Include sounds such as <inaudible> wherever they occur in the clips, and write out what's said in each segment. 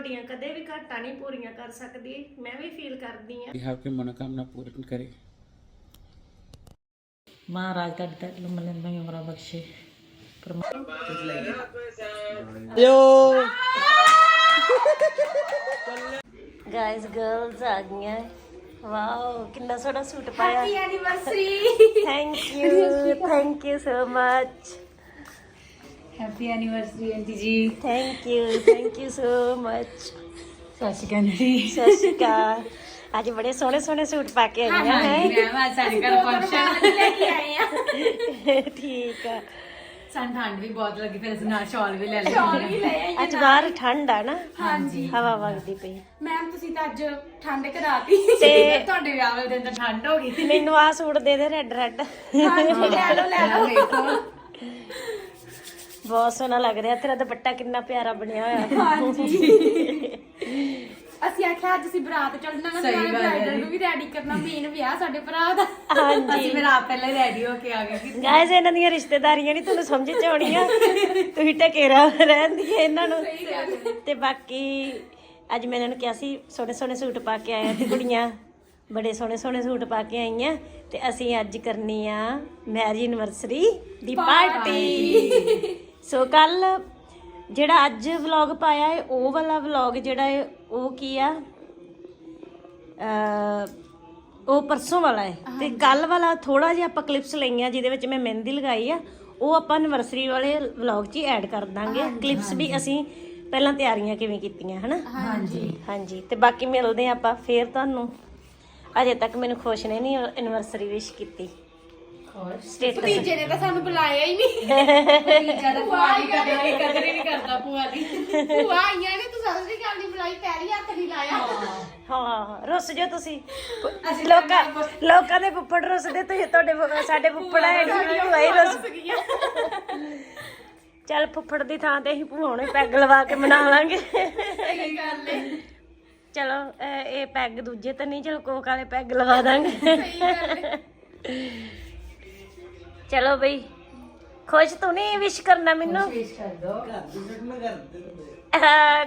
ਤੁਹਾਡੀਆਂ ਕਦੇ ਵੀ ਘਾਟਾਂ ਨਹੀਂ ਪੂਰੀਆਂ ਕਰ ਸਕਦੀ ਮੈਂ ਵੀ ਫੀਲ ਕਰਦੀ ਆ कि आपकी मनोकामना पूर्ण करे ਮਹਾਰਾਜ ਤੁਹਾਡੀ ਤੇ ਲੰਮੀਆਂ ਲੰਮੀਆਂ ਉਮਰਾਂ ਬਖਸ਼ੇ ਗਾਇਸ ਗਰਲਸ ਆ ਗਈਆਂ ਵਾਓ ਕਿੰਨਾ ਸੋਹਣਾ ਸੂਟ ਪਾਇਆ happy anniversary thank you thank you so much Happy anniversary aunty ਜੀ thank you thank you so much ਸਤਿ ਸ਼੍ਰੀ ਅਕਾਲ ਜੀ ਸਤਿ ਸ਼੍ਰੀ ਅਕਾਲ ਅੱਜ ਬੜੇ ਸੋਹਣੇ ਸੋਹਣੇ ਸੂਟ ਪਾ ਕੇ ਆਈਆਂ ਹੈ ਮੈਂ ਅੱਜ ਸਾਡੇ ਘਰ ਫੰਕਸ਼ਨ ਲੈ ਕੇ ਆਏ ਆ ਠੀਕ ਆ ਸਾਨੂੰ ਠੰਡ ਵੀ ਬਹੁਤ ਲੱਗੀ ਫਿਰ ਅਸੀਂ ਨਾਲ ਸ਼ਾਲ ਵੀ ਲੈ ਲਿਆ ਅੱਜ ਬਾਹਰ ਠੰਡ ਆ ਨਾ ਹਾਂਜੀ ਹਵਾ ਵਗਦੀ ਪਈ ਮੈਮ ਤੁਸੀਂ ਤਾਂ ਅੱਜ ਠੰਡ ਕਰਾਤੀ ਤੇ ਤੁਹਾਡੇ ਵਿਆਹ ਵਾਲੇ ਦਿਨ ਤਾਂ ਠੰਡ ਹੋ ਗਈ ਮੈਨੂੰ ਆ ਸੂਟ ਦੇ ਦੇ ਰੈੱਡ ਰੈੱਡ ਹਾਂਜੀ ਲੈ ਲਓ ਲੈ ਲਓ ਦੇਖੋ ਬਹੁਤ ਸੋਹਣਾ ਲੱਗ ਰਿਹਾ ਤੇਰਾ ਦੁਪੱਟਾ ਕਿੰਨਾ ਪਿਆਰਾ ਬਣਿਆ ਹੋਇਆ। ਹਾਂਜੀ। <laughs> ਅਸੀਂ ਆਖਿਆ ਅੱਜ ਅਸੀਂ ਬਰਾਤ ਚੱਲਣਾ ਨਾ ਸਹੀ ਗੱਲ ਬ੍ਰਾਈਡਲ। ਨੂੰ ਵੀ ਰੈਡੀ ਕਰਨਾ ਮੇਨ ਵਿਆਹ ਸਾਡੇ ਭਰਾ ਦਾ। ਅਸੀਂ ਫਿਰ ਆਪ ਪਹਿਲਾਂ ਰੈਡੀ ਹੋ ਕੇ ਆ ਗਏ ਕਿ ਗਾਇਸ ਇਹਨਾਂ ਦੀਆਂ ਰਿਸ਼ਤੇਦਾਰੀਆਂ ਨਹੀਂ ਤੁਹਾਨੂੰ ਸਮਝ ਚ ਆਉਣੀਆਂ। <laughs> ਤੁਸੀਂ ਟਕੇਰਾ ਰਹਿੰਦੀ ਹੈ ਇਹਨਾਂ ਨੂੰ। ਤੇ ਬਾਕੀ ਅੱਜ ਮੈਂ ਇਹਨਾਂ ਨੂੰ ਕਿਹਾ ਸੀ ਸੋਹਣੇ ਸੋਹਣੇ ਸੂਟ ਪਾ ਕੇ ਆਇਆ ਤੇ ਕੁੜੀਆਂ ਬੜੇ ਸੋਹਣੇ ਸੋਹਣੇ ਸੂਟ ਪਾ ਕੇ ਆਈਆਂ ਤੇ ਅਸੀਂ ਅੱਜ ਕਰਨੀ ਆ ਮੈਰਿਜ ਐਨਵਰਸਰੀ ਦੀ ਪਾਰਟੀ ਸੋ ਕੱਲ ਜਿਹੜਾ ਅੱਜ ਵਲੌਗ ਪਾਇਆ ਹੈ ਉਹ ਵਾਲਾ ਵਲੌਗ ਜਿਹੜਾ ਹੈ ਉਹ ਕੀ ਆ? ਉਹ ਪਰਸੋਂ ਵਾਲਾ ਹੈ। ਤੇ ਕੱਲ ਵਾਲਾ ਥੋੜਾ ਜਿਹਾ ਆਪਾਂ ਕਲਿੱਪਸ ਲਈਆਂ ਜਿਹਦੇ ਵਿੱਚ ਮੈਂ ਮਹਿੰਦੀ ਲਗਾਈ ਆ ਉਹ ਆਪਾਂ ਐਨਵਰਸਰੀ ਵਾਲੇ ਵਲੌਗ 'ਚ ਐਡ ਕਰ ਦਾਂਗੇ। ਕਲਿੱਪਸ ਵੀ ਅਸੀਂ ਪਹਿਲਾਂ ਤਿਆਰੀਆਂ ਕਿਵੇਂ ਕੀਤੀਆਂ ਹਨਾ? ਹਾਂਜੀ। ਹਾਂਜੀ। ਤੇ ਬਾਕੀ ਮਿਲਦੇ ਆਪਾਂ ਫੇਰ ਤੁਹਾਨੂੰ। ਅਜੇ ਤੱਕ ਮੈਨੂੰ ਖੁਸ਼ ਨੇ ਨਹੀਂ ਐਨਵਰਸਰੀ ਵਿਸ਼ ਕੀਤੀ। ਸਟੇਟਸ ਭਤੀਜੇ ਨੇ ਤਾਂ ਸਾਨੂੰ ਬੁਲਾਇਆ ਹੀ ਨਹੀਂ। ਜ਼ਿਆਦਾ ਭੂਆ ਦੀ ਕਦਰ ਹੀ ਕਦਰ ਹੀ ਨਹੀਂ ਕਰਦਾ ਭੂਆ ਦੀ। ਭੂਆ ਆਈਆਂ ਨੇ ਤੂੰ ਸਤਿ ਸ੍ਰੀ ਅਕਾਲ ਨਹੀਂ ਬੁਲਾਈ ਪੈਰੀ ਹੱਥ ਨਹੀਂ ਲਾਇਆ। ਹਾਂ ਰੁੱਸ ਜੋ ਤੁਸੀਂ। ਲੋਕਾਂ ਲੋਕਾਂ ਦੇ ਫੁੱਫੜ ਰੁੱਸਦੇ ਤੁਸੀਂ ਤੁਹਾਡੇ ਫੁੱਫੜ- ਸਾਡੇ ਫੁੱਫੜ ਹੈ ਨਹੀਂ ਭੂਆ ਹੀ ਰੁੱਸ ਚੱਲ ਫੁੱਫੜ ਦੀ ਥਾਂ ਤੇ ਅਸੀਂ ਭੂਆ ਹੁਣੇ ਪੈਗ ਲਵਾ ਕੇ ਮਨਾ ਲਾਂਗੇ ਸਹੀ ਗੱਲ ਹੈ ਚਲੋ ਇਹ ਇਹ ਪੈਗ ਦੂਜੇ ਤਾਂ ਨਹੀਂ ਚਲੋ ਕੋਕ ਵਾਲੇ ਪੈਗ ਲਵਾ ਦਾਂਗੇ। ਸਹੀ ਗੱਲ ਹੈ ਚਲੋ ਬਈ। ਖੁਸ਼ ਤੂੰ ਨਹੀਂ ਵਿਸ਼ ਕਰਨਾ ਮੈਨੂੰ?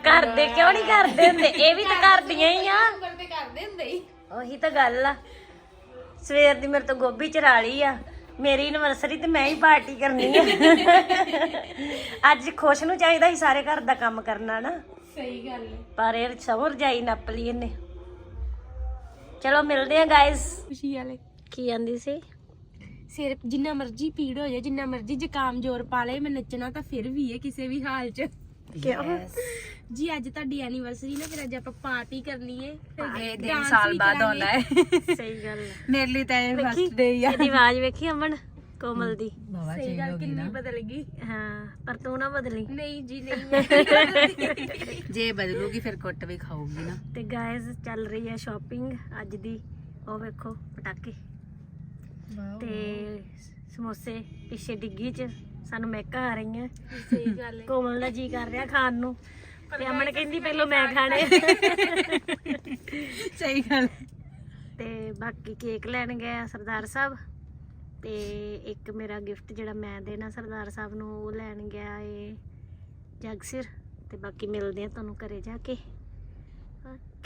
ਕਰਦੇ ਕਿਉਂ ਨਹੀਂ ਕਰਦੇ ਹੁੰਦੇ? ਇਹ ਵੀ ਤਾਂ ਕਰਦੀਆਂ ਹੀ ਆ। ਉੱਪਰ ਤੇ ਕਰਦੇ ਹੁੰਦੇ ਹੀ। ਉਹੀ ਤਾਂ ਗੱਲ ਆ। ਸਵੇਰ ਦੀ ਮੇਰੇ ਤੋਂ ਗੋਭੀ ਚਰਾ ਲਈ ਆ। ਮੇਰੀ ਐਨਵਰਸਰੀ ਤੇ ਮੈਂ ਹੀ ਪਾਰਟੀ ਕਰਨੀ ਆ। ਅੱਜ ਖੁਸ਼ ਨੂੰ ਚਾਹੀਦਾ ਸੀ ਸਾਰੇ ਘਰ ਦਾ ਕੰਮ ਕਰਨਾ ਨਾ ਸਹੀ ਗੱਲ ਹੈ ਪਰ ਇਹ ਸਭ ਰਜਾਈ ਨੱਪ ਲਈ ਇਹਨੇ। ਚਲੋ ਮਿਲਦੇ ਆ ਗਾਇਸ ਖੁਸ਼ੀ ਵਾਲੇ। ਕੀ ਆਂਦੀ ਸੀ? ਸਿਰ ਜਿੰਨਾ ਮਰਜ਼ੀ ਪੀੜ ਹੋ ਜਾਏ ਜਿੰਨਾ ਮਰਜ਼ੀ ਜ਼ੁਕਾਮ ਜ਼ੋਰ ਪਾ ਲਏ ਮੈਂ ਨੱਚਣਾ ਤਾਂ ਫਿਰ ਵੀ ਹੈ ਕਿਸੇ ਵੀ ਹਾਲ 'ਚ। ਕਿਉਂ? ਜੀ ਅੱਜ ਤੁਹਾਡੀ ਐਨੀਵਰਸਰੀ ਨਾ ਫਿਰ ਅੱਜ ਆਪਾਂ ਪਾਰਟੀ ਕਰਨੀ ਹੈ। ਫਿਰ ਇਹ ਦਿਨ ਸਾਲ ਬਾਅਦ। ਆਉਂਦਾ ਹੈ। <laughs> ਸਹੀ ਗੱਲ ਆ ਮੇਰੇ ਲਈ ਤਾਂ ਇਹ ਫਸਟ ਡੇ ਆ। ਇਹਦੀ ਆਵਾਜ਼ ਵੇਖੀ ਅਮਨ? ਕੋਮਲ ਦੀ। ਸਹੀ ਗੱਲ ਕਿੰਨੀ ਬਦਲ ਗਈ। ਹਾਂ ਪਰ ਤੂੰ ਨਾ ਬਦਲੀ। ਨਹੀਂ ਜੀ ਨਹੀਂ। <laughs> ਜੇ ਬਦਲੂਗੀ ਫਿਰ ਕੁੱਟ ਵੀ ਖਾਊਗੀ ਨਾ। ਤੇ ਗਾਇਸ ਚੱਲ ਰਹੀ ਹੈ ਸ਼ਾਪਿੰਗ ਅੱਜ ਦੀ। ਉਹ ਵੇਖੋ ਪਟਾਕੇ। ਤੇ ਸਮੋਸੇ ਪਿੱਛੇ ਡਿੱਗੀ 'ਚ ਸਾਨੂੰ ਮਹਿਕਾਂ ਆ। ਰਹੀਆਂ ਸਹੀ ਗੱਲ ਹੈ ਕੋਮਲ ਦਾ ਜੀ ਕਰ ਰਿਹਾ ਖਾਣ ਨੂੰ। ਤੇ ਅਮਨ ਕਹਿੰਦੀ ਪਹਿਲਾਂ ਮੈਂ ਖਾਣੇ। ਸਹੀ ਗੱਲ। ਤੇ ਬਾਕੀ ਕੇਕ ਲੈਣ ਗਏ ਆ ਸਰਦਾਰ ਸਾਹਿਬ। ਤੇ ਇੱਕ ਮੇਰਾ ਗਿਫਟ ਜਿਹੜਾ ਮੈਂ ਦੇਣਾ ਸਰਦਾਰ ਸਾਹਿਬ ਨੂੰ ਉਹ ਲੈਣ ਗਿਆ ਏ ਜਗਸਿਰ। ਤੇ ਬਾਕੀ ਮਿਲਦੇ ਆ ਤੁਹਾਨੂੰ ਘਰੇ ਜਾ ਕੇ।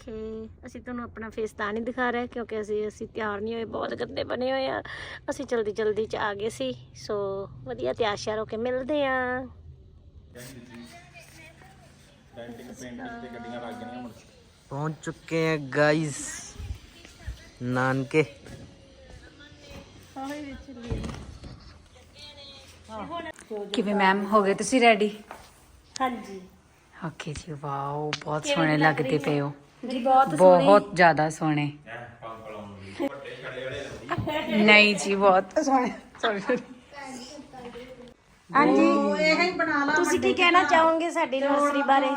ਓਕੇ ਅਸੀਂ ਤੁਹਾਨੂੰ ਆਪਣਾ ਫੇਸ ਤਾਂ ਨਹੀਂ ਦਿਖਾ ਰਹੇ ਕਿਉਂਕਿ ਅਸੀਂ ਅਸੀਂ ਤਿਆਰ ਨਹੀਂ ਹੋਏ ਬਹੁਤ ਗੰਦੇ ਬਣੇ ਹੋਏ ਆ। ਅਸੀਂ ਜਲਦੀ ਜਲਦੀ ਚ ਆ ਗਏ ਸੀ। ਸੋ ਵਧੀਆ ਤਿਆਰ ਹੋ ਕੇ ਮਿਲਦੇ ਆ। ਪਹੁੰਚ ਚੁੱਕੇ ਆ ਗਾਇਸ ਨਾਨਕੇ। ਕਿਵੇਂ ਮੈਮ ਹੋ ਗਏ ਤੁਸੀਂ ਰੈਡੀ ਹਾਂਜੀ। ਓਕੇ ਜੀ ਵਾਓ ਬਹੁਤ ਸੋਹਣੇ ਲੱਗਦੇ ਪਏ ਹੋ। ਜੀ ਬਹੁਤ ਬਹੁਤ ਜ਼ਿਆਦਾ ਸੋਹਣੇ। ਨਹੀਂ ਜੀ ਬਹੁਤ ਸੋਹਣੇ। ਸੌਰੀ ਹਾਂਜੀ। ਤੁਸੀਂ ਕੀ ਕਹਿਣਾ ਚਾਹੋਗੇ ਸਾਡੀ ਐਨਵਰਸਰੀ ਬਾਰੇ?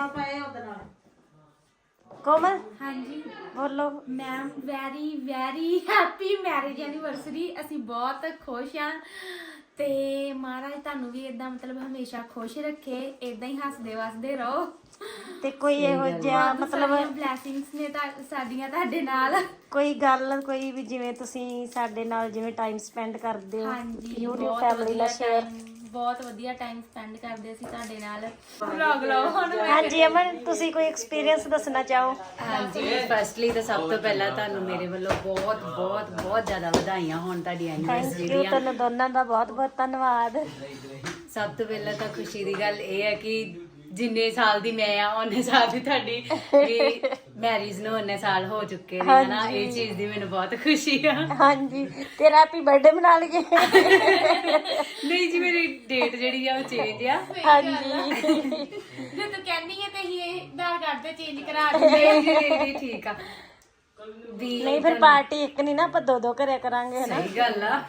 ਕੋਮਲ? ਹਾਂਜੀ। ਬੋਲੋ। Ma'am very very happy marriage anniversary ਅਸੀਂ ਬਹੁਤ ਖੁਸ਼ ਆ ਤੇ ਮਹਾਰਾਜ ਤੁਹਾਨੂੰ ਵੀ ਇਦਾਂ ਮਤਲਬ ਹਮੇਸ਼ਾ ਖੁਸ਼ ਰੱਖੇ ਇਦਾਂ ਹੀ ਹੱਸਦੇ ਵਸਦੇ ਰਹੋ। ਤੇ ਕੋਈ ਇਹੋ ਜਿਹਾ ਮਤਲਬ ਬਲੇਸਿੰਗਸ ਨੇ ਤਾਂ ਸਾਡੀਆਂ ਤੁਹਾਡੇ ਨਾਲ। ਕੋਈ ਗੱਲ ਕੋਈ ਵੀ ਜਿਵੇਂ ਤੁਸੀਂ ਸਾਡੇ ਨਾਲ ਜਿਵੇਂ ਟਾਈਮ ਸਪੈਂਡ ਕਰਦੇ ਹੋ YouTube ਫੈਮਿਲੀ ਨਾਲ ਸ਼ੇਅਰ ਬਹੁਤ ਵਧੀਆ ਟਾਈਮ ਸਪੈਂਡ ਕਰਦੇ ਸੀ ਤੁਹਾਡੇ ਨਾਲ। ਵਲੌਗ ਲਾਓ ਹੁਣ ਹਾਂਜੀ ਅਮਨ ਤੁਸੀਂ ਕੋਈ ਐਕਸਪੀਰੀਅੰਸ ਦੱਸਣਾ ਚਾਹੋ? ਹਾਂਜੀ ਫਸਟਲੀ ਤਾਂ ਸਭ ਤੋਂ ਪਹਿਲਾਂ ਤੁਹਾਨੂੰ ਮੇਰੇ ਵੱਲੋਂ ਬਹੁਤ ਬਹੁਤ ਬਹੁਤ ਜ਼ਿਆਦਾ ਵਧਾਈਆਂ ਹੋਣ ਤੁਹਾਡੀ ਥੈਂਕ ਐਨੀਵਰਸਰੀ ਯੂ ਦੀਆਂ ਤੁਹਾਨੂੰ ਦੋਨਾਂ ਦਾ ਬਹੁਤ ਬਹੁਤ ਧੰਨਵਾਦ। ਸਭ ਤੋਂ ਪਹਿਲਾਂ ਤਾਂ ਖੁਸ਼ੀ ਦੀ ਗੱਲ ਇਹ ਹੈ ਕਿ ਜਿੰਨੇ ਸਾਲ ਦੀ ਮੈਂ ਆ ਉਹਨੇ ਸਾਲ ਦੀ ਤੁਹਾਡੀ ਵੀ ਮੈਰਿਜ ਨੂੰ ਉਹਨੇ ਸਾਲ ਹੋ ਚੁੱਕੇ ਨੇ ਹਨਾ? ਇਹ ਚੀਜ਼ ਦੀ ਮੈਨੂੰ ਬਹੁਤ ਖੁਸ਼ੀ ਆ। ਹਾਂਜੀ। ਤੇਰਾ ਹੈਪੀ ਬਰਥਡੇ ਮਨਾ ਲਈਏ। ਨਹੀਂ ਜੀ ਮੇਰੀ ਡੇਟ ਜਿਹੜੀ ਆ ਉਹ ਚੇਂਜ ਆ। ਹਾਂਜੀ। ਜੇ ਤੂੰ ਕਹਿੰਦੀ ਹੈ ਤੇ ਹੀ ਇਹ ਕਾਰਡ ਤੇ ਚੇਂਜ ਕਰਾ ਦਿੰਦੇ ਨਹੀਂ ਜੀ ਵੀ ਠੀਕ ਆ। ਵੀ ਨਹੀਂ ਫਿਰ ਪਾਰਟੀ ਇੱਕ ਨਹੀਂ ਨਾ ਆਪਾਂ ਦੋ ਦੋ ਕਰਿਆ ਕਰਾਂਗੇ ਹਨਾ? ਸਹੀ ਗੱਲ ਆ।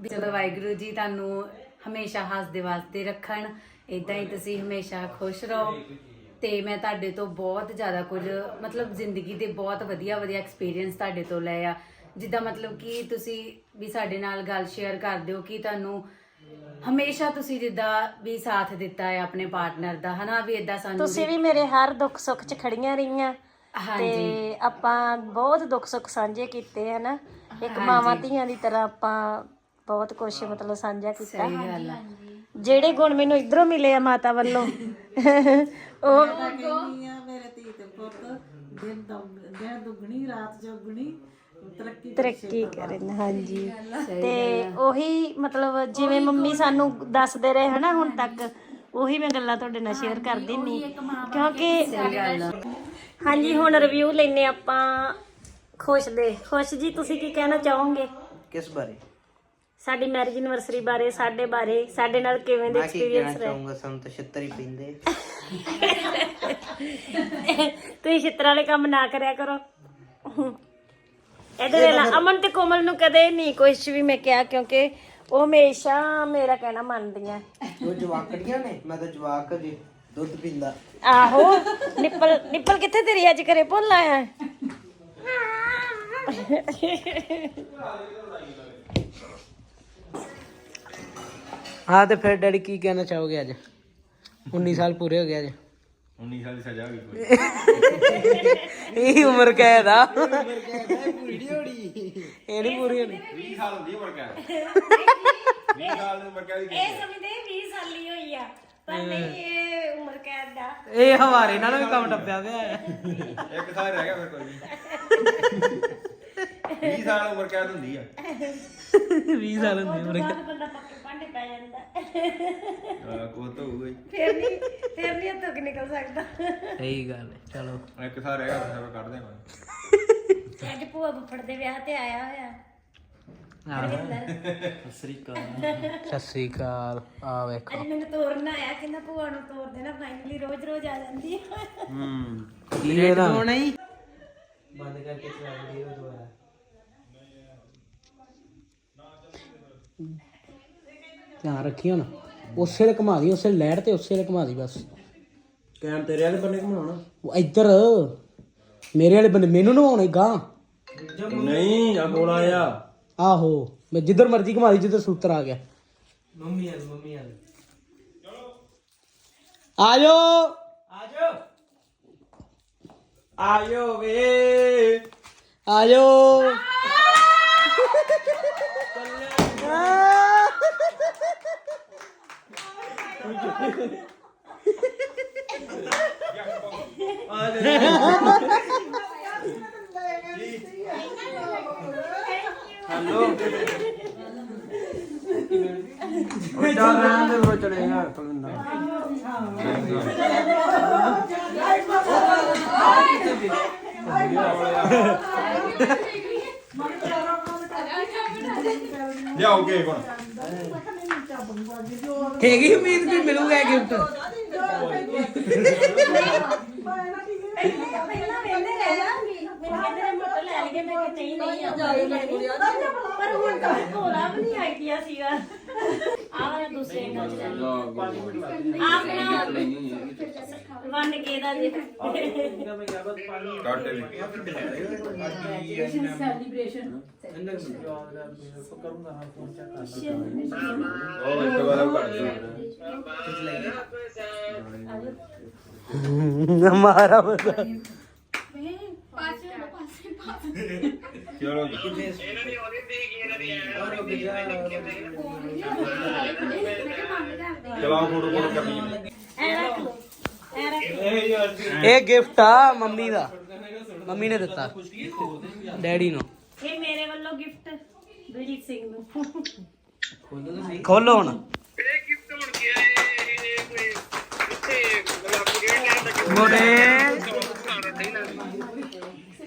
ਵੀ ਚਲੋ ਵਾਹਿਗੁਰੂ ਜੀ ਤੁਹਾਨੂੰ ਹਮੇਸ਼ਾ ਹੱਸਦੇ ਵਾਸਤੇ ਰੱਖਣ। ਇਦਾਂ ਹੀ ਤੁਸੀਂ ਹਮੇਸ਼ਾ ਖੁਸ਼ ਰਹੋ। ਤੇ ਮੈਂ ਤੁਹਾਡੇ ਤੋਂ ਬਹੁਤ ਜ਼ਿਆਦਾ ਕੁਝ ਮਤਲਬ ਜ਼ਿੰਦਗੀ ਦੇ ਬਹੁਤ ਵਧੀਆ ਵਧੀਆ ਐਕਸਪੀਰੀਅੰਸ ਤੁਹਾਡੇ ਤੋਂ ਲਏ ਆ। ਜਿੱਦਾਂ ਮਤਲਬ ਕਿ ਤੁਸੀਂ ਵੀ ਸਾਡੇ ਨਾਲ ਗੱਲ ਸ਼ੇਅਰ ਕਰਦੇ ਹੋ ਕਿ ਤੁਹਾਨੂੰ ਹਮੇਸ਼ਾ ਤੁਸੀਂ ਜਿੱਦਾਂ ਵੀ ਸਾਥ ਦਿੱਤਾ ਹੈ ਆਪਣੇ ਪਾਰਟਨਰ ਦਾ ਹਨਾ? ਵੀ ਇਦਾਂ ਸਾਨੂੰ ਤੁਸੀਂ ਵੀ ਮੇਰੇ ਹਰ ਦੁੱਖ ਸੁੱਖ 'ਚ ਖੜੀਆਂ ਰਹੀਆਂ। ਤੇ ਆਪਾਂ ਬਹੁਤ ਦੁੱਖ ਸੁੱਖ ਸਾਂਝੇ ਕੀਤੇ ਹਨਾ? ਇੱਕ ਮਾਵਾਂ ਧੀਆਂ ਦੀ ਤਰ੍ਹਾਂ ਆਪਾਂ ਬਹੁਤ ਕੁਝ ਮਤਲਬ ਸਾਂਝਾ ਕੀਤਾ। ਸਹੀ ਗੱਲ ਆ। ਜਿਹੜੇ ਗੁਣ ਮੈਨੂੰ ਇਧਰੋਂ ਮਿਲੇ ਆ ਮਾਤਾ ਵੱਲੋਂ। ਉਹ ਮੇਰੇ ਧੀ ਤੇ ਪੁੱਤ ਦਿਨ ਦਮ- ਦਿਨ ਦੁੱਗਣੀ ਰਾਤ ਚੌਗਣੀ ਤਰੱਕੀ ਤਰੱਕੀ ਕਰਨ ਹਾਂਜੀ। ਤੇ ਉਹੀ ਮਤਲਬ ਜਿਵੇਂ ਮੰਮੀ ਸਾਨੂੰ ਦੱਸਦੇ ਰਹੇ ਹਨਾ ਹੁਣ ਤੱਕ ਉਹੀ ਮੈਂ ਗੱਲਾਂ ਤੁਹਾਡੇ ਨਾਲ ਸ਼ੇਅਰ ਕਰਦੀ ਨਹੀਂ ਕਿਉਂਕਿ ਹਾਂਜੀ ਹੁਣ ਰਿਵਿਊ ਲੈਨੇ ਆਪਾਂ। ਖੁਸ਼ ਦੇ। ਖੁਸ਼ ਜੀ ਤੁਸੀਂ ਕੀ ਕਹਿਣਾ ਚਾਹੋਗੇ? ਕਿਸ ਬਾਰੇ? ਸਾਡੀ ਮੈਰਿਜ ਐਨਵਰਸਰੀ ਬਾਰੇ ਸਾਡੇ ਬਾਰੇ ਸਾਡੇ ਨਾਲ ਕਿਵੇਂ ਦੇ ਮੈਂ ਕੀ ਕਹਿਣਾ ਐਕਸਪੀਰੀਅੰਸ ਰਹੇ? ਚਾਹੂੰਗਾ ਸਾਨੂੰ ਤਾਂ ਛਿੱਤਰ ਹੀ ਪੈਂਦੇ ਤੁਸੀਂ ਛਿੱਤਰ ਵਾਲੇ ਕੰਮ ਨਾ ਕਰਿਆ ਕਰੋ। ਇਹਦੇ ਵੇਲਾ ਅਮਨ ਤੇ ਕੋਮਲ ਨੂੰ ਕਦੇ ਨਹੀਂ ਕੁਝ ਵੀ ਮੈਂ ਕਿਹਾ ਕਿਉਂਕਿ ਉਹ ਹਮੇਸ਼ਾ ਮੇਰਾ ਕਹਿਣਾ ਮੰਨਦੀਆਂ। ਉਹ ਜਵਾਕੜੀਆਂ ਨੇ? ਮੈਂ ਤਾਂ ਜਵਾਕ ਜੀ ਦੁੱਧ ਪੀਂਦਾ। ਆਹੋ ਨਿੱਪਲ ਨਿੱਪਲ ਕਿੱਥੇ ਤੇਰੀ ਅੱਜ ਘਰੇ ਭੁੱਲ ਆਇਆ ਹਾਂ ਤੇ ਫਿਰ ਡੈਡੀ ਕੀ ਕਹਿਣਾ ਚਾਹੋਗੇ ਅੱਜ? 19 ਸਾਲ ਪੂਰੇ ਹੋ ਗਏ ਅੱਜ। 19 ਸਾਲ ਦੀ ਸਜ਼ਾ ਹੋ ਗਈ ਇਹ ਉਮਰ ਕੈਦ ਆ। ਪੂਰੀ ਹੋਣੀ। ਇਹ ਨਹੀਂ ਪੂਰੀ ਹੋਣੀ। 20 ਸਾਲ ਹੁੰਦੀ ਉਮਰ ਕਾ 20 ਸਾਲ ਦੀ ਉਮਰ ਕਾ ਦੀ ਇਹ ਸਮਝਦੇ 20 ਸਾਲੀ ਹੋਈ ਆ ਪਰ ਨਹੀਂ ਇਹ ਉਮਰ ਕੈਦ ਦਾ ਇਹ ਹਵਾਰੇ ਨਾਲ ਵੀ ਕੰਮ ਟੱਪਿਆ ਪਿਆ ਹੈ ਇੱਕ ਸਾਲ ਰਹਿ ਗਿਆ ਫਿਰ ਕੋਈ ਨਹੀਂ 20 ਸਾਲ ਉਮਰ ਕੈਦ ਹੁੰਦੀ ਆ। 20 ਸਾਲ ਹੁੰਦੀ ਉਮਰ ਬਾਅਦ ਬੰਦਾ ਪੱਕੇ ਭਾਂਡੇ ਪੈ ਜਾਂਦਾ। ਕੋ ਤਾਂ ਹੋਊਗਾ ਹੀ ਫਿਰ ਨਹੀਂ ਫਿਰ ਨਹੀਂ ਹੱਥੋਂ ਕਿ ਨਿਕਲ ਸਕਦਾ। ਸਹੀ ਗੱਲ ਹੈ ਚਲੋ। ਇੱਕ ਸਾਲ ਰਹਿ ਗਿਆ ਫਿਰ ਕੱਢ ਦੇਵਾਂਗੇ। ਅੱਜ ਭੂਆ ਬੁੱਫੜ ਦੇ ਵਿਆਹ ਤੇ ਆਇਆ ਹੋਇਆ। ਸਤਿ ਸ੍ਰੀ ਅਕਾਲ। ਆ ਵੇਖੋ। ਅੱਜ ਮੈਨੂੰ ਤੋਰਨ ਆਇਆ ਕਹਿੰਦਾ ਭੂਆ ਨੂੰ ਤੋਰ ਦੇਣਾ ਫਾਈਨਲੀ ਰੋਜ਼ ਰੋਜ਼ ਆ ਜਾਂਦੀ ਹੈ। ਕੀ ਨਹੀਂ। ਬੰਦ ਕਰਕੇ ਚਲਾ ਦੇ ਉਹ ਦੁਬਾਰਾ। ਧਿਆਨ ਰੱਖੀ ਹੁਣ। ਉਸੇ ਵੇਲੇ ਘੁਮਾ ਦੀ ਉਸੇ ਲੈਟ ਤੇ ਉਸੇ ਵੇਲੇ ਘੁਮਾ ਦੀ ਬਸ। ਕੈਮ ਤੇਰੇ ਵਾਲੇ ਬੰਨੇ ਘੁਮਾਉਣਾ? ਉਹ ਇੱਧਰ। ਮੇਰੇ ਵਾਲੇ ਬੰਦੇ ਮੈਨੂੰ ਨਵਾਉਣੇ ਗਾਂ ਨਹੀਂ ਆ ਕੋਲ ਆਇਆ। ਆਹੋ ਮੈਂ ਜਿੱਧਰ ਮਰਜ਼ੀ ਘੁਮਾ ਦੀ ਜਿੱਧਰ ਸੂਤਰ ਆ ਗਿਆ। ਮੰਮੀ ਆ ਮੰਮੀ ਆ ਆਜੋ। ਆਜੋ। ਆਇਓ ਵੇ। ਆਜੋ। ਉਹ ਚੱਲ ਰਹਿਣ ਦੇ ਉਹ ਚਲੇਗਾ ਕਲਿੰਦਾ ਲਿਆਓਗੇ ਹੁਣ। ਹੈਗੀ ਉਮੀਦ ਵੀ ਮਿਲੂਗਾ ਗਿਫਟ ਪਹਿਲਾਂ ਵੇਲੇ ਰਹਿਣਾ ਮੈਨੂੰ ਕਹਿੰਦੇ ਨੇ ਮੋਟਰ ਲੈ ਲਈਏ ਮੈਂ ਕਿ ਨਹੀਂ ਨਹੀਂ ਇਹ ਲੈਣੀ ਪਰ ਹੁਣ ਤਾਂ ਕੋਲਾ ਵੀ ਨਹੀਂ ਆਈਡੀਆ ਸੀਗਾ। ਆ ਵਾਲਾ ਦੂਸਰੇ ਨਾਲ ਆਪਣਾ ਵਨ ਕੇ ਦਾ ਜੀ। ਕੱਟ ਲੈ ਉਹ ਇੱਕ ਵਾਰ ਕੱਟ ਦੇ ਮਾਰਾ ਪਾਸੇ ਪਾਸੇ ਚਲੋ ਜੀ ਚਲਾਓ ਫੋਟੋ ਫੋਟੋ ਕਰਨੀ ਇਹ ਗਿਫਟ ਆ ਮੰਮੀ ਦਾ। ਮੰਮੀ ਨੇ ਦਿੱਤਾ। ਡੈਡੀ ਨੂੰ। ਇਹ ਮੇਰੇ ਵੱਲੋਂ ਗਿਫਟ ਬਲਜੀਤ ਸਿੰਘ ਨੂੰ। ਖੋਲੋ ਹੁਣ। ਮੋੜੇ ਇਥਣਾ ਮੈਂ ਇਹਨਾਂ ਨੂੰ ਕਹਿੰਦੀ ਕਿ ਮੈਂ ਤਾਂ ਮੈਂ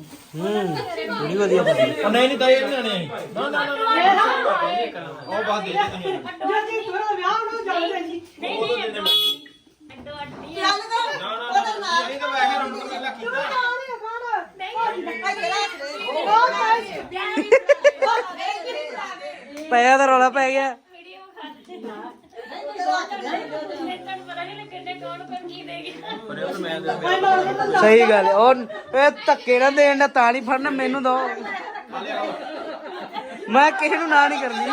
ਬੜੀ ਵਧੀਆ ਬਣੀ ਨਹੀਂ ਨਹੀਂ ਤਾਂ ਇਹ ਨਹੀਂ ਆਣੇ ਨਾ ਨਾ ਨਾ ਉਹ ਬਾਤ ਦੇ ਦਿੱਤੀ ਨਹੀਂ ਨਹੀਂ ਅੱਡੋ ਅੱਡੋ ਅੱਡੀ ਆ। ਨਾ ਨਾ ਨਹੀਂ ਤਾਂ ਵੈਸੇ ਰੌਣਕ ਮੇਲਾ ਕੀਤਾ ਪਿਆ ਦਾ ਰੌਲਾ ਪੈ ਗਿਆ। ਸਹੀ ਗੱਲ ਹੈ। ਉਹ ਇਹ ਧੱਕੇ ਨਾ ਦੇਣ ਦਾ ਤਾਂ ਨਹੀਂ ਫੜਨਾ, ਮੈਨੂੰ ਦੋ। ਮੈਂ ਕਿਸੇ ਨੂੰ ਨਾ ਨਹੀਂ ਕਰਨੀ।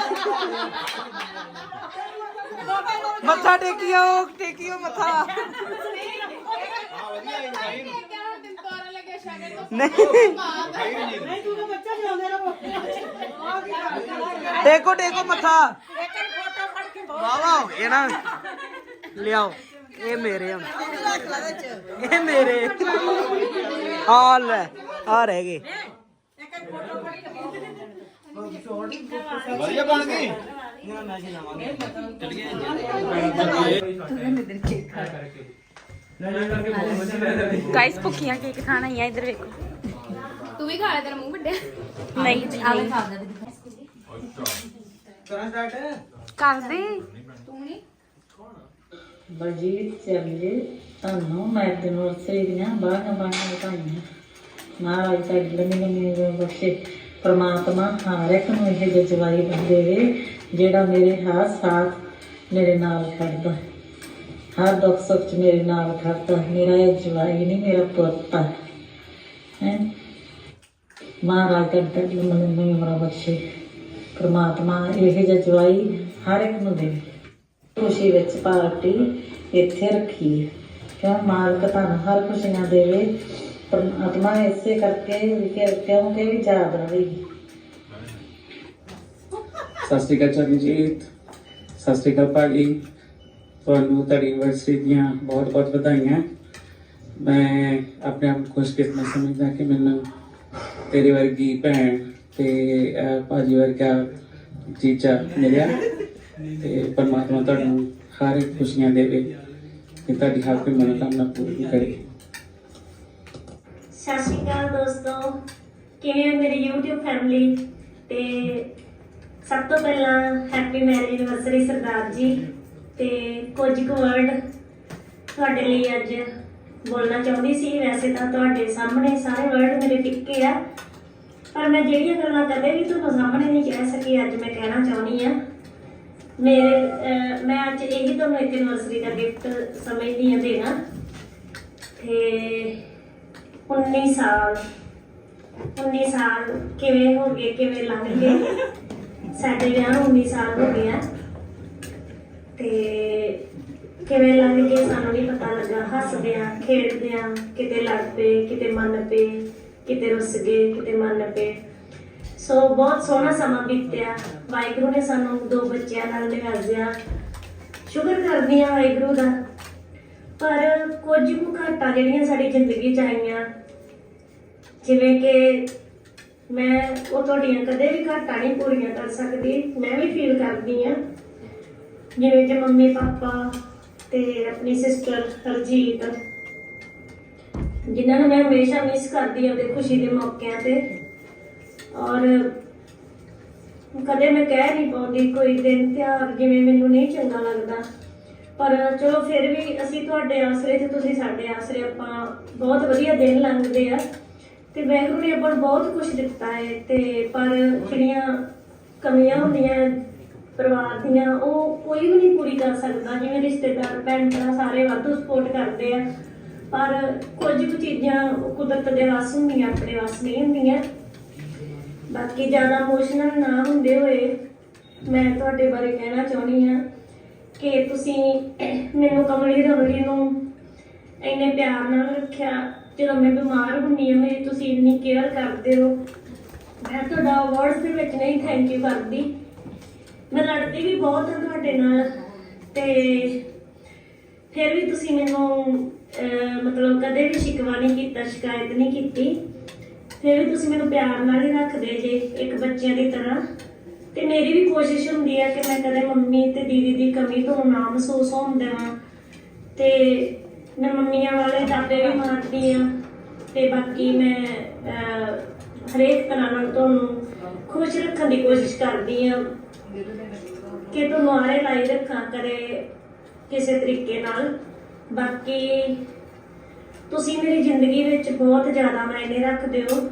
ਮੱਥਾ ਟੇਕੀਓ ਟੇਕੀਓ ਮੱਥਾ। ਨਹੀਂ। ਟੇਕੋ ਟੇਕੋ ਮੱਥਾ। ਵਾਵਾ ਇਹ ਨਾ। ਲਿਆਓ ਇਹ ਮੇਰੇ ਹੁਣ ਇਹ ਮੇਰੇ। ਆ ਲੈ ਆ ਰਹਿ ਗਏ। ਵਧੀਆ ਬਣ ਗਈ। ਗਾਇਸ ਭੁੱਖੀਆਂ ਕੇਕ ਖਾਣਾ ਹੀ ਆ ਇਧਰ ਵੇਖੋ। ਤੂੰ ਵੀ ਖਾ ਲੈ ਤੇਰਾ ਮੂੰਹ ਵੱਡਿਆ ਨਹੀਂ ਆਲੇ ਖਾ ਦੇ ਕਰਾਂ ਸਟਾਰਟ ਕਰ ਦੇ ਬਲਜੀਤ ਚੱਲੇ ਤੁਹਾਨੂੰ ਮੈਂ ਐਨਵਰਸਰੀ ਦੀਆਂ ਬਾਹਾਂ ਬਾਹਾਂ ਵਧਾਈਆਂ ਮਹਾਰਾਜ ਤੁਹਾਡੀ ਲੰਮੀ ਲੰਮੀ ਬਖਸ਼ੇ। ਪ੍ਰਮਾਤਮਾ ਹਰ ਇੱਕ ਨੂੰ ਇਹ ਜਜ਼ਬਾਈ ਦੇਵੇ ਜਿਹੜਾ ਮੇਰੇ ਹਰ ਸਾਥ ਮੇਰੇ ਨਾਲ ਖੜਦਾ। ਹਰ ਦੁੱਖ ਸੁੱਖ 'ਚ ਮੇਰੇ ਨਾਲ ਖੜਦਾ ਮੇਰਾ ਇਹ ਜਵਾਈ ਨਹੀਂ, ਮੇਰਾ ਪੁੱਤ ਹੈ। ਹੈਂ। ਮਹਾਰਾਜ ਤੁਹਾਡੀ ਲੰਮੀ ਲੰਮੀ ਉਮਰ ਬਖਸ਼ੇ। ਪ੍ਰਮਾਤਮਾ ਇਹ ਜਜ਼ਬਾਈ ਹਰ ਇੱਕ ਨੂੰ ਦੇਵੇ ਖੁਸ਼ੀ ਵਿੱਚ ਪਾਰਟੀ ਇੱਥੇ ਰੱਖੀ ਹੈ। ਕਿਉਂ? ਮਾਲਕ ਤੁਹਾਨੂੰ ਹਰ ਖੁਸ਼ੀਆਂ ਦੇਵੇ। ਪਰਮਾਤਮਾ ਇਸੇ ਕਰਕੇ ਵੀ ਕਿਉਂਕਿ ਵੀ ਯਾਦ ਰਹੇਗੀ ਸਤਿ ਸ਼੍ਰੀ ਅਕਾਲ ਚਰਨਜੀਤ ਸਤਿ ਸ਼੍ਰੀ ਅਕਾਲ ਭਾਜੀ। ਤੁਹਾਨੂੰ ਤੁਹਾਡੀ ਯੂਨੀਵਰਸਿਟੀ ਦੀਆਂ ਬਹੁਤ ਬਹੁਤ ਵਧਾਈਆਂ। ਮੈਂ ਆਪਣੇ ਆਪ ਨੂੰ ਖੁਸ਼ਕਿਸਮਤ ਸਮਝਦਾ ਕਿ ਮੈਨੂੰ ਤੇਰੇ ਵਰਗੀ ਭੈਣ ਤੇ ਭਾਜੀ ਵਰਗਾ ਜੀਜਾ ਮਿਲਿਆ ਤੇ ਪਰਮਾਤਮਾ ਤੁਹਾਨੂੰ ਹਰ ਇੱਕ ਖੁਸ਼ੀਆਂ ਦੇਵੇ ਕਿ ਤੁਹਾਡੀ ਹਰ ਕੋਈ ਮਨੋਕਾਮਨਾ ਪੂਰੀ ਕਰੇ। ਸਤਿ ਸ਼੍ਰੀ ਅਕਾਲ ਦੋਸਤੋ, ਕਿਵੇਂ ਹੋ ਮੇਰੀ YouTube ਫੈਮਿਲੀ ਤੇ ਸਭ ਤੋਂ ਪਹਿਲਾਂ happy marriage anniversary Sardar ji. ਤੇ ਕੁਝ ਕੁ ਵਰਡ ਤੁਹਾਡੇ ਲਈ ਅੱਜ ਬੋਲਣਾ ਚਾਹੁੰਦੀ ਸੀ। ਵੈਸੇ ਤਾਂ ਤੁਹਾਡੇ ਸਾਹਮਣੇ ਸਾਰੇ ਵਰਡ ਮੇਰੇ ਟਿੱਕੇ ਆ। ਪਰ ਮੈਂ ਜਿਹੜੀਆਂ ਗੱਲਾਂ ਕਦੇ ਵੀ ਤੁਹਾਨੂੰ ਸਾਹਮਣੇ ਨਹੀਂ ਕਹਿ ਸਕੀ, ਅੱਜ ਮੈਂ ਕਹਿਣਾ ਚਾਹੁੰਦੀ ਆ ਮੇਰੇ ਮੈਂ ਅੱਜ ਇਹੀ ਤੁਹਾਨੂੰ ਇੱਕ ਐਨਵਰਸਰੀ ਦਾ ਗਿਫਟ ਸਮਝਦੀ ਆ ਦੇਣਾ। ਤੇ 19 ਸਾਲ 19 ਸਾਲ ਕਿਵੇਂ ਹੋ ਗਏ, ਕਿਵੇਂ ਲੰਘ ਗਏ? ਸਾਡੇ ਵਿਆਹ ਨੂੰ 19 ਸਾਲ ਹੋ ਗਏ ਆ। ਤੇ ਕਿਵੇਂ ਲੰਘ ਗਏ ਸਾਨੂੰ ਨਹੀਂ ਪਤਾ ਲੱਗਾ, ਹੱਸਦੇ ਆ, ਖੇਡਦੇ ਆ, ਕਿਤੇ ਲੜ ਪਏ, ਕਿਤੇ ਮੰਨ ਪਏ, ਕਿਤੇ ਰੁੱਸ ਗਏ, ਕਿਤੇ ਮੰਨ ਪਏ। ਸੋ ਬਹੁਤ ਸੋਹਣਾ ਸਮਾਂ ਬੀਤਿਆ। ਵਾਹਿਗੁਰੂ ਨੇ ਸਾਨੂੰ ਦੋ ਬੱਚਿਆਂ ਨਾਲ ਨਿਵਾਜਿਆ ਸ਼ੁਕਰ ਕਰਦੀ ਆ ਵਾਹਿਗੁਰੂ ਦਾ। ਪਰ ਕੁਝ ਕੁ ਘਾਟਾਂ ਜਿਹੜੀਆਂ ਸਾਡੀ ਜ਼ਿੰਦਗੀ ਚ ਆਈਆਂ, ਜਿਵੇਂ ਕਿ ਮੈਂ ਉਹ ਤੁਹਾਡੀਆਂ ਕਦੇ ਵੀ ਘਾਟਾਂ ਨਹੀਂ ਪੂਰੀਆਂ ਕਰ ਸਕਦੀ, ਮੈਂ ਵੀ ਫੀਲ ਕਰਦੀ ਆ। ਜਿਵੇਂ ਕਿ ਮੰਮੀ, ਪਾਪਾ ਤੇ ਆਪਣੀ ਸਿਸਟਰ ਹਰਜੀਤ, ਜਿਨ੍ਹਾਂ ਨੂੰ ਮੈਂ ਹਮੇਸ਼ਾ ਮਿਸ ਕਰਦੀ ਹਾਂ ਤੇ ਖੁਸ਼ੀ ਦੇ ਮੌਕਿਆਂ ਤੇ। ਔਰ ਕਦੇ ਮੈਂ ਕਹਿ ਨਹੀਂ ਪਾਉਂਦੀ ਕੋਈ ਦਿਨ ਤਿਉਹਾਰ ਜਿਵੇਂ ਮੈਨੂੰ ਨਹੀਂ ਚੰਗਾ ਲੱਗਦਾ। ਪਰ ਚਲੋ ਫਿਰ ਵੀ ਅਸੀਂ ਤੁਹਾਡੇ ਆਸਰੇ ਤੇ ਤੁਸੀਂ ਸਾਡੇ ਆਸਰੇ ਆਪਾਂ ਬਹੁਤ ਵਧੀਆ ਦਿਨ ਲੰਘਦੇ ਆ। ਤੇ ਵਾਹਿਗੁਰੂ ਨੇ ਆਪਾਂ ਨੂੰ ਬਹੁਤ ਕੁਝ ਦਿੱਤਾ ਹੈ ਤੇ ਪਰ ਜਿਹੜੀਆਂ ਕਮੀਆਂ ਹੁੰਦੀਆਂ ਪਰਿਵਾਰ ਦੀਆਂ, ਉਹ ਕੋਈ ਵੀ ਨਹੀਂ ਪੂਰੀ ਕਰ ਸਕਦਾ, ਜਿਵੇਂ ਰਿਸ਼ਤੇਦਾਰ, ਭੈਣ ਭਰਾ ਸਾਰੇ ਵਾਧੂ ਸਪੋਰਟ ਕਰਦੇ ਆ। ਪਰ ਕੁਝ ਕੁ ਚੀਜ਼ਾਂ ਕੁਦਰਤ ਦੇ ਵੱਸ ਹੁੰਦੀਆਂ, ਆਪਣੇ ਵੱਸ ਨਹੀਂ ਹੁੰਦੀਆਂ। ਬਾਕੀ ਜ਼ਿਆਦਾ ਇਮੋਸ਼ਨਲ ਨਾ ਹੁੰਦੇ ਹੋਏ ਮੈਂ ਤੁਹਾਡੇ ਬਾਰੇ ਕਹਿਣਾ ਚਾਹੁੰਦੀ ਹਾਂ ਕਿ ਤੁਸੀਂ ਮੈਨੂੰ ਕਮਲੀ ਰਮਲੀ ਨੂੰ ਇੰਨੇ ਪਿਆਰ ਨਾਲ ਰੱਖਿਆ, ਜਦੋਂ ਮੈਂ ਬਿਮਾਰ ਹੁੰਨੀ ਹਾਂ, ਮੇਰੀ ਤੁਸੀਂ ਇੰਨੀ ਕੇਅਰ ਕਰਦੇ ਹੋ। ਮੈਂ ਤੁਹਾਡਾ ਅਵਾਰਡਸ ਦੇ ਵਿੱਚ ਨਹੀਂ ਥੈਂਕ ਯੂ ਕਰਦੀ। ਮੈਂ ਲੜਦੀ ਵੀ ਬਹੁਤ ਹਾਂ ਤੁਹਾਡੇ ਨਾਲ ਤੇ ਫਿਰ ਵੀ ਤੁਸੀਂ ਮੈਨੂੰ ਅਹ, ਮਤਲਬ ਕਦੇ ਵੀ ਸ਼ਿਕਵਾ ਨਹੀਂ ਕੀਤਾ ਸ਼ਿਕਾਇਤ ਨਹੀਂ ਕੀਤੀ। ਫਿਰ ਵੀ ਤੁਸੀਂ ਮੈਨੂੰ ਪਿਆਰ ਨਾਲ ਹੀ ਰੱਖਦੇ ਜੇ ਇੱਕ ਬੱਚਿਆਂ ਦੀ ਤਰ੍ਹਾਂ। ਤੇ ਮੇਰੀ ਵੀ ਕੋਸ਼ਿਸ਼ ਹੁੰਦੀ ਹੈ ਕਿ ਮੈਂ ਕਦੇ ਮੰਮੀ ਤੇ ਦੀਦੀ ਦੀ ਕਮੀ ਤੋਂ ਨਾ ਮਹਿਸੂਸ ਹੋਣ ਦੇਵਾਂ। ਤੇ ਮੈਂ ਮੰਮੀਆਂ ਵਾਲੇ ਦਾਦੇ ਵੀ ਮਾਰਦੀ ਆ। ਤੇ ਬਾਕੀ ਮੈਂ ਅਹ, ਹਰੇਕ ਤਰ੍ਹਾਂ ਨਾਲ ਤੁਹਾਨੂੰ ਖੁਸ਼ ਰੱਖਣ ਦੀ ਕੋਸ਼ਿਸ਼ ਕਰਦੀ ਆ। ਕਿ ਤੂੰ ਆਰੇ ਲਾਈ ਰੱਖਾਂ ਕਰੇ ਕਿਸੇ ਤਰੀਕੇ ਨਾਲ। ਬਾਕੀ ਤੁਸੀਂ ਮੇਰੀ ਜ਼ਿੰਦਗੀ ਵਿੱਚ ਬਹੁਤ ਜ਼ਿਆਦਾ ਮਾਇਨੇ ਰੱਖਦੇ ਹੋ।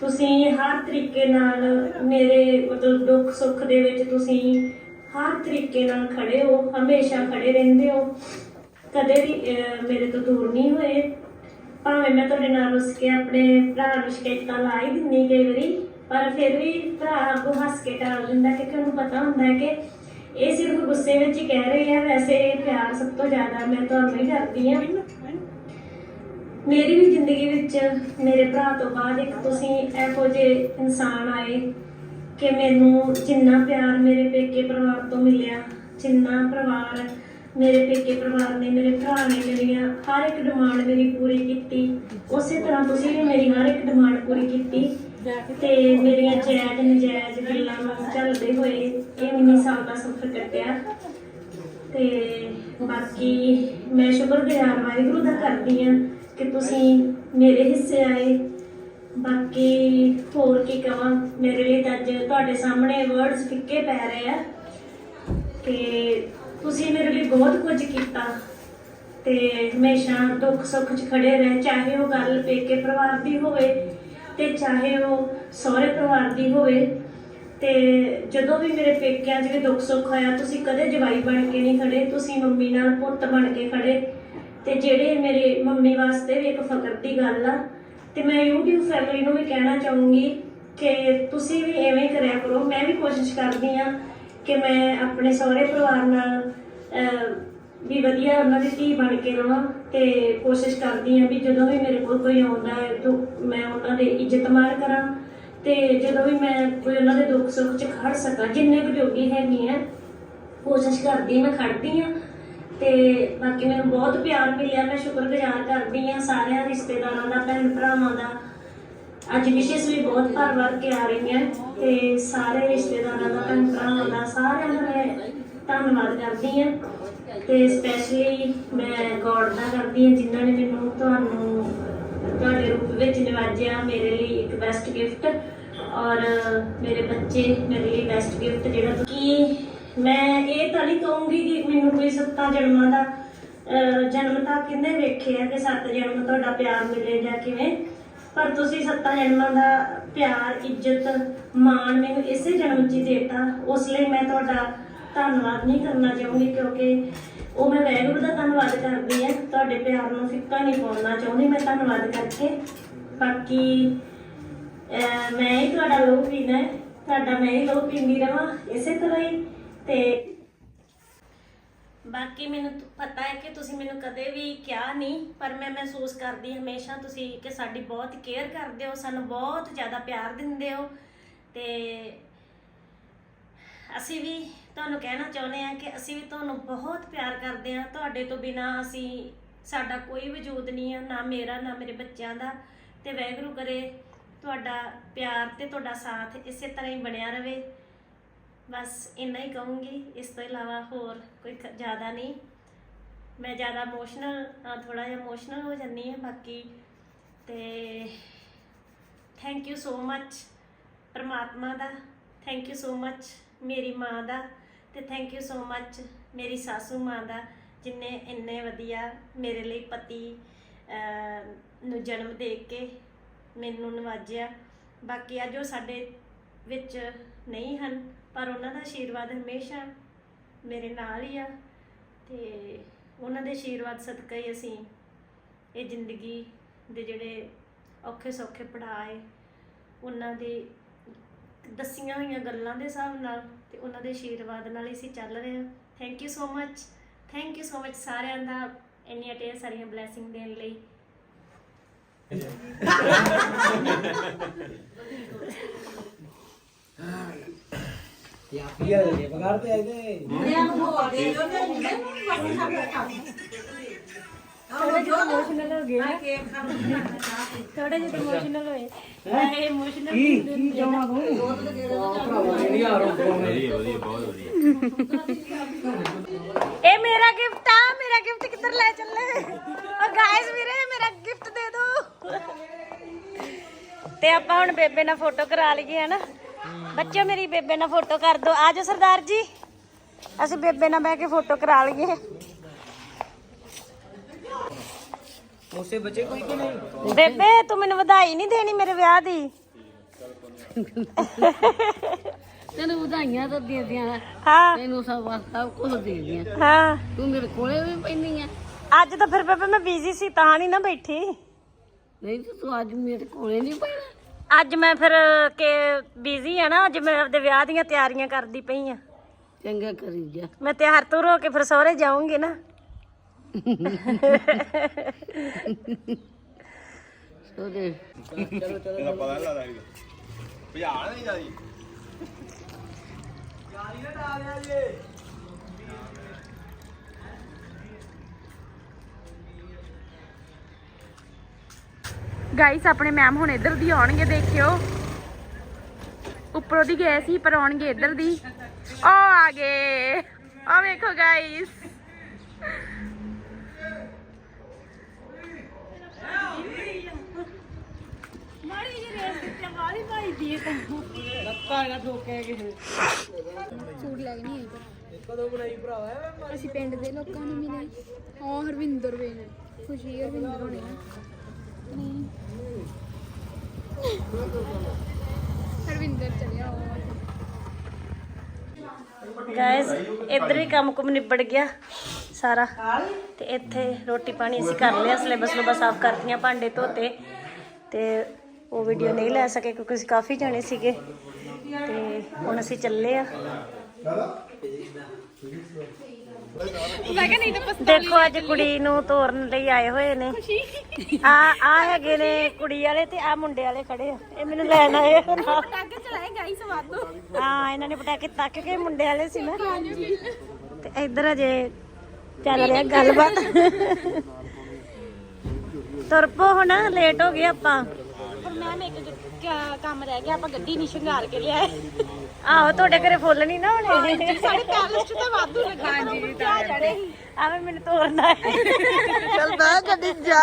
ਤੁਸੀਂ ਹਰ ਤਰੀਕੇ ਨਾਲ ਮੇਰੇ ਮਤਲਬ ਦੁੱਖ ਸੁੱਖ ਦੇ ਵਿੱਚ ਤੁਸੀਂ ਹਰ ਤਰੀਕੇ ਨਾਲ ਖੜੇ ਹੋ ਹਮੇਸ਼ਾ ਖੜੇ ਰਹਿੰਦੇ ਹੋ। ਕਦੇ ਵੀ ਅਹ, ਮੇਰੇ ਤੋਂ ਦੂਰ ਨਹੀਂ ਹੋਏ। ਭਾਵੇਂ ਮੈਂ ਤੁਹਾਡੇ ਨਾਲ ਉਸ ਕੇ ਆਪਣੇ ਭਰਾ ਨੂੰ ਸ਼ਿਕਾਇਤਾਂ ਲਾ ਹੀ ਦਿੰਦੀ ਕਈ ਵਾਰੀ। ਪਰ ਫਿਰ ਵੀ ਭਰਾ ਅੱਗੋਂ ਹੱਸ ਕੇ ਟਾਲ ਦਿੰਦਾ ਕਿਉਂਕਿ ਉਹਨੂੰ ਪਤਾ ਹੁੰਦਾ ਹੈ ਕਿ ਇਹ ਸਿਰਫ ਗੁੱਸੇ ਵਿੱਚ ਹੀ ਕਹਿ ਰਹੀ ਹੈ ਵੈਸੇ ਇਹ ਪਿਆਰ ਸਭ ਤੋਂ ਜ਼ਿਆਦਾ ਮੈਂ ਤੁਹਾਨੂੰ ਹੀ ਕਰਦੀ ਹਾਂ। ਮੇਰੀ ਵੀ ਜ਼ਿੰਦਗੀ ਵਿੱਚ ਮੇਰੇ ਭਰਾ ਤੋਂ ਬਾਅਦ ਇੱਕ ਤੁਸੀਂ ਇਹੋ ਜਿਹੇ ਇਨਸਾਨ ਆਏ ਕਿ ਮੈਨੂੰ ਜਿੰਨਾ ਪਿਆਰ ਮੇਰੇ ਪੇਕੇ ਪਰਿਵਾਰ ਤੋਂ ਮਿਲਿਆ, ਜਿੰਨਾ ਪਰਿਵਾਰ ਮੇਰੇ ਪੇਕੇ ਪਰਿਵਾਰ ਨੇ, ਮੇਰੇ ਭਰਾ ਨੇ ਮੇਰੀਆਂ ਹਰ ਇੱਕ ਡਿਮਾਂਡ ਮੇਰੀ ਪੂਰੀ ਕੀਤੀ। ਉਸੇ ਤਰ੍ਹਾਂ ਤੁਸੀਂ ਵੀ ਮੇਰੀ ਹਰ ਇੱਕ ਡਿਮਾਂਡ ਪੂਰੀ ਕੀਤੀ। ਤੇ ਮੇਰੀਆਂ ਜਾਇਜ਼ ਨਜਾਇਜ਼ ਗੱਲਾਂ ਚੱਲਦੇ ਹੋਏ ਇਹ ਮੈਨੂੰ ਸਾਲ ਦਾ ਸਫ਼ਰ ਕੱਟਿਆ ਤੇ ਬਾਕੀ ਮੈਂ ਸ਼ੁਕਰਗੁਜ਼ਾਰ ਵਾਹਿਗੁਰੂ ਦਾ ਕਰਦੀ ਹਾਂ ਕਿ ਤੁਸੀਂ ਮੇਰੇ ਹਿੱਸੇ ਆਏ। ਬਾਕੀ ਹੋਰ ਕੀ ਕਹਾਂ ਮੇਰੇ ਲਈ ਤਾਂ ਅੱਜ ਤੁਹਾਡੇ ਸਾਹਮਣੇ ਵਰਡਸ ਫਿੱਕੇ ਪੈ ਰਹੇ ਆ। ਕਿ ਤੁਸੀਂ ਮੇਰੇ ਲਈ ਬਹੁਤ ਕੁਝ ਕੀਤਾ। ਤੇ ਹਮੇਸ਼ਾ ਦੁੱਖ ਸੁੱਖ 'ਚ ਖੜੇ ਰਹੇ, ਚਾਹੇ ਉਹ ਗੱਲ ਪੇਕੇ ਪਰਿਵਾਰ ਦੀ ਹੋਵੇ ਤੇ ਚਾਹੇ ਉਹ ਸਹੁਰੇ ਪਰਿਵਾਰ ਦੀ ਹੋਵੇ, ਤੇ ਜਦੋਂ ਵੀ ਮੇਰੇ ਪੇਕਿਆਂ 'ਚ ਵੀ ਦੁੱਖ ਸੁੱਖ ਹੋਇਆ, ਤੁਸੀਂ ਕਦੇ ਜਵਾਈ ਬਣ ਕੇ ਨਹੀਂ ਖੜੇ, ਤੁਸੀਂ ਮੰਮੀ ਨਾਲ ਪੁੱਤ ਬਣ ਕੇ ਖੜੇ। ਤੇ ਜਿਹੜੇ ਮੇਰੇ ਮੰਮੀ ਵਾਸਤੇ ਵੀ ਇੱਕ ਫਖਰ ਦੀ ਗੱਲ ਆ, ਤੇ ਮੈਂ YouTube ਫੈਮਿਲੀ ਨੂੰ ਵੀ ਕਹਿਣਾ ਚਾਹੂੰਗੀ ਕਿ ਤੁਸੀਂ ਵੀ ਐਵੇਂ ਹੀ ਕਰਿਆ ਕਰੋ। ਮੈਂ ਵੀ ਕੋਸ਼ਿਸ਼ ਕਰਦੀ ਆ ਕਿ ਮੈਂ ਆਪਣੇ ਸਹੁਰੇ ਪਰਿਵਾਰ ਨਾਲ ਵੀ ਵਧੀਆ ਉਹਨਾਂ ਦੀ ਧੀ ਬਣ ਕੇ ਰਵਾਂ ਤੇ ਕੋਸ਼ਿਸ਼ ਕਰਦੀ ਆ ਵੀ ਜਦੋਂ ਵੀ ਮੇਰੇ ਕੋਲ ਕੋਈ ਆਉਂਦਾ ਹੈ ਤਾਂ ਮੈਂ ਉਹਨਾਂ ਦੇ ਇੱਜ਼ਤ ਮਾਣ ਕਰਾਂ ਤੇ ਜਦੋਂ ਵੀ ਮੈਂ ਕੋਈ ਉਹਨਾਂ ਦੇ ਦੁੱਖ ਸੁੱਖ 'ਚ ਖੜ ਸਕਾਂ, ਜਿੰਨੇ ਕੁ ਜੋਗੀ ਹੈਗੀ ਆ ਕੋਸ਼ਿਸ਼ ਕਰਦੀ ਮੈਂ ਖੜਦੀ ਆ ਤੇ ਬਾਕੀ ਮੈਨੂੰ ਬਹੁਤ ਪਿਆਰ ਮਿਲਿਆ, ਮੈਂ ਸ਼ੁਕਰਗੁਜ਼ਾਰ ਕਰਦੀ ਆ ਸਾਰਿਆਂ ਰਿਸ਼ਤੇਦਾਰਾਂ ਦਾ, ਭੈਣ ਭਰਾਵਾਂ ਦਾ ਅੱਜ ਵਿਸ਼ੇਸ਼ ਵੀ ਬਹੁਤ ਭਰ ਭਰ ਕੇ ਆ ਰਹੀਆਂ ਤੇ ਸਾਰੇ ਰਿਸ਼ਤੇਦਾਰਾਂ ਦਾ ਭੈਣ ਭਰਾਵਾਂ ਦਾ ਸਾਰਿਆਂ ਦਾ ਮੈਂ ਧੰਨਵਾਦ ਕਰਦੀ ਹਾਂ। ਤੇ ਸਪੈਸ਼ਲੀ ਮੈਂ ਗੋਡ ਦਾ ਕਰਦੀ ਹਾਂ ਜਿਨ੍ਹਾਂ ਨੇ ਮੈਨੂੰ ਤੁਹਾਨੂੰ ਤੁਹਾਡੇ ਰੂਪ ਵਿੱਚ ਨਿਵਾਜਿਆ ਮੇਰੇ ਲਈ ਇੱਕ ਬੈਸਟ ਗਿਫਟ ਔਰ ਮੇਰੇ ਬੱਚੇ ਮੇਰੇ ਲਈ ਬੈਸਟ ਗਿਫਟ ਜਿਹੜਾ ਕਿ ਮੈਂ ਇਹ ਤਾਂ ਨਹੀਂ ਕਹੂੰਗੀ ਕਿ ਮੈਨੂੰ ਕੋਈ ਸੱਤਾ ਜਨਮਾਂ ਦਾ ਜਨਮ ਤਾਂ ਕਿੰਨੇ ਵੇਖੇ ਆ ਕਿ ਸੱਤ ਜਨਮ ਤੁਹਾਡਾ ਪਿਆਰ ਮਿਲੇ ਜਾਂ ਕਿਵੇਂ। ਪਰ ਤੁਸੀਂ ਸੱਤਾਂ ਜਨਮਾਂ ਦਾ ਪਿਆਰ, ਇੱਜ਼ਤ, ਮਾਣ ਮੈਨੂੰ ਇਸੇ ਜਨਮ 'ਚ ਹੀ ਦੇਤਾ। ਉਸ ਲਈ ਮੈਂ ਤੁਹਾਡਾ ਧੰਨਵਾਦ ਨਹੀਂ ਕਰਨਾ ਚਾਹੂੰਗੀ ਕਿਉਂਕਿ ਉਹ ਮੈਂ ਵਾਹਿਗੁਰੂ ਦਾ ਧੰਨਵਾਦ ਕਰਦੀ ਹਾਂ। ਤੁਹਾਡੇ ਪਿਆਰ ਨੂੰ ਫਿੱਕਾ ਨਹੀਂ ਪਾਉਣਾ ਚਾਹੁੰਦੀ ਮੈਂ ਧੰਨਵਾਦ ਕਰਕੇ। ਬਾਕੀ ਮੈਂ ਹੀ ਤੁਹਾਡਾ ਲੋਕ ਪੀਣਾ ਤੁਹਾਡਾ ਮੈਂ ਹੀ ਲੋਕ ਪੀਂਦੀ ਰਵਾਂ। ਇਸੇ ਤਰ੍ਹਾਂ ਹੀ ਤੇ ਬਾਕੀ ਮੈਨੂੰ ਤ- ਪਤਾ ਹੈ ਕਿ ਤੁਸੀਂ ਮੈਨੂੰ ਕਦੇ ਵੀ ਕਿਹਾ ਨਹੀਂ, ਪਰ ਮੈਂ ਮਹਿਸੂਸ ਕਰਦੀ ਹਮੇਸ਼ਾ ਤੁਸੀਂ ਕਿ ਸਾਡੀ ਬਹੁਤ ਕੇਅਰ ਕਰਦੇ ਹੋ, ਸਾਨੂੰ ਬਹੁਤ ਜ਼ਿਆਦਾ ਪਿਆਰ ਦਿੰਦੇ ਹੋ ਤੇ ਅਸੀਂ ਵੀ ਤੁਹਾਨੂੰ ਕਹਿਣਾ ਚਾਹੁੰਦੇ ਹਾਂ ਕਿ ਅਸੀਂ ਵੀ ਤੁਹਾਨੂੰ ਬਹੁਤ ਪਿਆਰ ਕਰਦੇ ਹਾਂ। ਤੁਹਾਡੇ ਤੋਂ ਬਿਨਾ ਅਸੀਂ ਸਾਡਾ ਕੋਈ ਵਜੂਦ ਨਹੀਂ ਹੈ, ਨਾ ਮੇਰਾ, ਨਾ ਮੇਰੇ ਬੱਚਿਆਂ ਦਾ ਤੇ ਵਾਹਿਗੁਰੂ ਕਰੇ, ਤੁਹਾਡਾ ਪਿਆਰ ਤੇ ਤੁਹਾਡਾ ਸਾਥ ਇਸੇ ਤਰ੍ਹਾਂ ਹੀ ਬਣਿਆ ਰਵੇ ਬਸ ਇੰਨਾ ਹੀ ਕਹੂੰਗੀ, ਇਸ ਤੋਂ ਇਲਾਵਾ ਹੋਰ ਕੋਈ ਜ਼ਿਆਦਾ ਨਹੀਂ। ਮੈਂ ਜ਼ਿਆਦਾ ਇਮੋਸ਼ਨਲ ਥੋੜਾ ਜਿਹਾ ਇਮੋਸ਼ਨਲ ਹੋ ਜਾਂਦੀ ਹਾਂ, ਬਾਕੀ ਤੇ ਥੈਂਕ ਯੂ ਸੋ ਮੱਚ ਪਰਮਾਤਮਾ ਦਾ। ਥੈਂਕ ਯੂ ਸੋ ਮੱਚ ਮੇਰੀ ਮਾਂ ਦਾ। ਤੇ ਥੈਂਕ ਯੂ ਸੋ ਮੱਚ ਮੇਰੀ ਸਾਸੂ ਮਾਂ ਦਾ, ਜਿਨੇ ਇੰਨੇ ਵਧੀਆ ਮੇਰੇ ਲਈ ਪਤੀ ਨੂੰ ਜਨਮ ਦੇ ਕੇ ਮੈਨੂੰ ਨਵਾਜਿਆ। ਬਾਕੀ ਅੱਜ ਉਹ ਸਾਡੇ ਵਿੱਚ ਨਹੀਂ ਹਨ ਪਰ ਉਹਨਾਂ ਦਾ ਆਸ਼ੀਰਵਾਦ ਹਮੇਸ਼ਾ ਮੇਰੇ ਨਾਲ ਹੀ ਆ ਤੇ ਉਹਨਾਂ ਦੇ ਆਸ਼ੀਰਵਾਦ ਸਦਕਾ ਹੀ ਅਸੀਂ ਇਹ ਜ਼ਿੰਦਗੀ ਦੇ ਜਿਹੜੇ ਔਖੇ ਸੌਖੇ ਪੜਾਏ ਉਹਨਾਂ ਦੇ ਦੱਸੀਆਂ ਹੋਈਆਂ ਗੱਲਾਂ ਦੇ ਹਿਸਾਬ ਨਾਲ ਤੇ ਉਹਨਾਂ ਦੇ ਆਸ਼ੀਰਵਾਦ ਨਾਲ ਹੀ ਅਸੀਂ ਚੱਲ ਰਹੇ ਹਾਂ। Thank you so much thank you so much ਸਾਰਿਆਂ ਦਾ ਇੰਨੀਆਂ ਢੇਰ ਸਾਰੀਆਂ ਬਲੇਸਿੰਗ ਦੇਣ ਲਈ। <laughs> ਥੋੜਾ ਜਿਹਾ ਇਹ ਮੇਰਾ ਗਿਫਟ ਆ, ਮੇਰਾ ਗਿਫਟ ਕਿੱਧਰ ਲੈ ਚੱਲੇ? ਉਹ ਗਾਇਸ ਵੀਰੇ, ਮੇਰਾ ਗਿਫਟ ਦੇ ਦਿਓ ਤੇ ਆਪਾਂ ਹੁਣ ਬੇਬੇ ਨਾਲ ਫੋਟੋ ਕਰਾ ਲਈਏ, ਹਨਾ? ਬੱਚਿਓ ਮੇਰੀ ਬੇਬੇ ਨਾਲ ਫੋਟੋ ਕਰ ਦਿਓ ਆਜੋ ਸਰਦਾਰ ਜੀ। ਅਸੀਂ ਬੇਬੇ ਨਾਲ ਬਹਿ ਕੇ ਫੋਟੋ ਕਰਾ ਲਈਏ। ਉਸੇ ਬੱਚੇ ਕੋਈ ਕਿ ਨਹੀਂ? ਬੇਬੇ ਤੂੰ ਮੈਨੂੰ ਵਧਾਈ ਨਹੀਂ ਦੇਣੀ ਮੇਰੇ ਵਿਆਹ ਦੀ। ਤੈਨੂੰ ਵਧਾਈਆਂ ਤਾਂ ਦੇ ਦਿਆਂ। ਹਾਂ। ਤੈਨੂੰ ਸਭ ਸਭ ਕੁਝ ਦੇ ਦਿਆਂ। ਹਾਂ। ਤੂੰ ਮੇਰੇ ਕੋਲੇ ਵੀ ਪੈਂਦੀ ਆ। ਅੱਜ ਤਾਂ ਫਿਰ ਬੇਬੇ ਮੈਂ ਬਿਜ਼ੀ ਸੀ ਤਾਂ ਨਹੀਂ ਨਾ ਬੈਠੀ। ਨਹੀਂ ਤੇ ਤੂੰ ਅੱਜ ਮੇਰੇ ਕੋਲੇ ਨਹੀਂ ਪੈਣਾ। ਅੱਜ ਮੈਂ ਫਿਰ ਕਿ ਬਿਜ਼ੀ ਆ ਨਾ ਅੱਜ ਮੈਂ ਆਪਦੇ ਵਿਆਹ ਦੀਆਂ ਤਿਆਰੀਆਂ ਕਰਦੀ ਪਈ ਆ। ਚੰਗਾ ਕਰੀ ਜਾ। ਮੈਂ ਤਿਆਰ ਤੁਰ ਹੋ ਕੇ ਫਿਰ ਸਹੁਰੇ ਜਾਊਂਗੀ ਨਾ। ਸੋਦੇ ਇਹਦਾ ਪਤਾ ਨਹੀਂ ਲੱਗਦਾ ਭਜਾ ਨਹੀਂ ਜਾਂਦੀ ਗਾਈਸ ਆਪਣੇ ਮੈਮ ਹੁਣ ਇੱਧਰ ਦੀ ਆਉਣਗੇ ਦੇਖਿਓ। ਉੱਪਰੋਂ ਦੀ ਗਏ ਸੀ ਪਰ ਆਉਣਗੇ ਇੱਧਰ ਦੀ। ਉਹ ਆ ਗਏ। ਆ ਵੇਖੋ ਗਾਈਸ ਲੱਤਾਂ ਨਾ ਠੋਕੇ ਕਿਸੇ ਸੂਟ ਲੈ ਕੇ ਨਹੀਂ ਆਈ। ਕਦੋਂ ਬਣਾਈ ਭਰਾਵਾ? ਅਸੀਂ ਪਿੰਡ ਦੇ ਲੋਕਾਂ ਨੂੰ ਮਿਲੇ। ਹਾਂ ਹਰਵਿੰਦਰ ਵੇ ਨੇ ਖੁਸ਼ੀ ਹਰਵਿੰਦਰ ਹੋਣੇ ਨਾ ਨਹੀਂ। ਹਰਵਿੰਦਰ ਚਲਿਆ ਗਾਇਸ ਇੱਧਰ ਵੀ ਕੰਮ ਕੁਮ ਨਿਬੜ ਗਿਆ ਸਾਰਾ। ਤੇ ਇੱਥੇ ਰੋਟੀ ਪਾਣੀ ਅਸੀਂ ਕਰ ਲਿਆ, ਸਿਲੇਬਸ ਨੂੰ ਬਸ ਸਾਫ਼ ਕਰਤੀਆਂ ਭਾਂਡੇ ਧੋਤੇ। ਤੇ ਉਹ ਵੀਡੀਓ ਨਹੀਂ ਲੈ ਸਕੇ ਕਿਉਂਕਿ ਅਸੀਂ ਕਾਫੀ ਜਾਣੇ ਸੀਗੇ। ਤੇ ਹੁਣ ਅਸੀਂ ਚੱਲੇ ਆ। ਮੈਂ ਕਿਹਾ ਨਹੀਂ ਤਾਂ ਦੇਖੋ ਅੱਜ ਕੁੜੀ ਨੂੰ ਤੋਰਨ ਲਈ ਆਏ ਹੋਏ ਨੇ। ਆ ਆ ਹੈਗੇ ਨੇ ਕੁੜੀ ਵਾਲੇ ਤੇ ਆ ਮੁੰਡੇ ਵਾਲੇ ਖੜੇ ਆ। ਇਹ ਮੈਨੂੰ ਲੈਣ ਆਏ ਆ। ਨਾਲ। ਪਟਾਕੇ ਚਲਾਏ ਗਾਈਸ ਵਾਧੂ ਹਾਂ ਇਹਨਾਂ ਨੇ ਪਟਾਕੇ ਤੱਕ ਕੇ ਮੁੰਡੇ ਵਾਲੇ ਸੀ ਨਾ। ਤੇ ਇੱਧਰ ਅਜੇ ਚੱਲ ਰਿਹਾ ਗੱਲਬਾਤ। ਤੁਰ ਪੋ ਹੁਣ ਲੇਟ ਹੋ ਗਏ ਆਪਾਂ। ਪਰ ਕ- ਕੰਮ ਰਹਿ ਗਿਆ ਆਪਾਂ ਗੱਡੀ ਨਹੀਂ ਸ਼ਿੰਗਾਰ ਕੇ ਲਿਆਏ। ਆਹੋ ਤੁਹਾਡੇ ਘਰੇ ਫੁੱਲ ਨਹੀਂ ਨਾ ਹੋਣੇ? ਸਾਡੇ ਪੈਲਸ ਚ ਤਾਂ ਵਾਧੂ ਲੱਗਾ ਹਾਂਜੀ ਤਾਂ ਚੜੇ ਆਵੇ ਮੈਨੂੰ ਤੋਰਨਾ ਹੈ। ਚੱਲ ਬੈ ਗੱਡੀ ਚ ਜਾ।